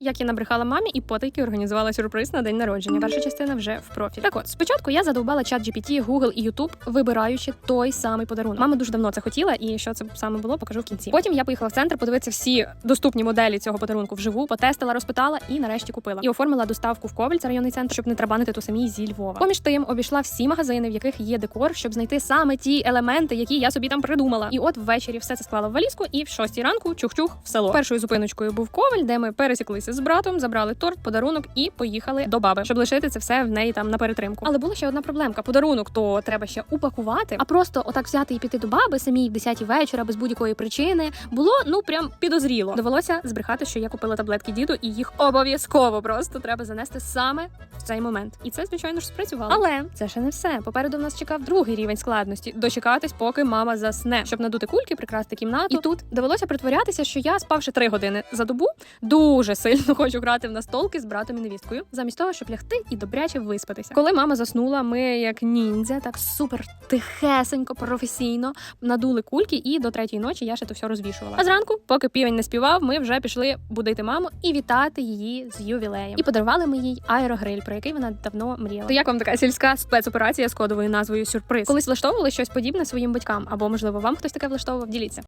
Як я набрехала мамі і потайки організувала сюрприз на день народження. Перша частина вже в профілі. Так от, спочатку я задовбала чат GPT, Google і YouTube, вибираючи той самий подарунок. Мама дуже давно це хотіла, і що це саме було, покажу в кінці. Потім я поїхала в центр подивитися всі доступні моделі цього подарунку вживу, потестила, розпитала і нарешті купила. І оформила доставку в Ковель, це районний центр, щоб не трабанити ту самі зі Львова. Поміж тим обійшла всі магазини, в яких є декор, щоб знайти саме ті елементи, які я собі там придумала. І от ввечері все це склала в валізку, і в шостій ранку чух-чух в село. Першою зупиночкою був Ковель, де ми пересіклися з братом, забрали торт, подарунок і поїхали до баби, щоб лишити це все в неї там на перетримку. Але була ще одна проблемка: подарунок то треба ще упакувати, а просто отак взяти і піти до баби самій в 10 вечора без будь-якої причини було ну прям підозріло. Довелося збрехати, що я купила таблетки діду, і їх обов'язково просто треба занести саме в цей момент. І це звичайно ж спрацювало. Але це ще не все. Попереду нас чекав другий рівень складності дочекатись, поки мама засне, щоб надути кульки, прикрасти кімнату. І тут довелося притворятися, що я спавши три години за добу, дуже сильно хочу грати в настолки з братом і невісткою, замість того, щоб лягти і добряче виспатися. Коли мама заснула, ми як ніндзя, так супер тихесенько, професійно надули кульки, і до третьої ночі я ще то все розвішувала. А зранку, поки півень не співав, ми вже пішли будити маму і вітати її з ювілеєм. І подарували ми їй аерогриль, про який вона давно мріяла. То як вам така сільська спецоперація з кодовою назвою Сюрприз? Колись влаштовували щось подібне своїм батькам, або можливо вам хтось таке влаштовував? Діліться.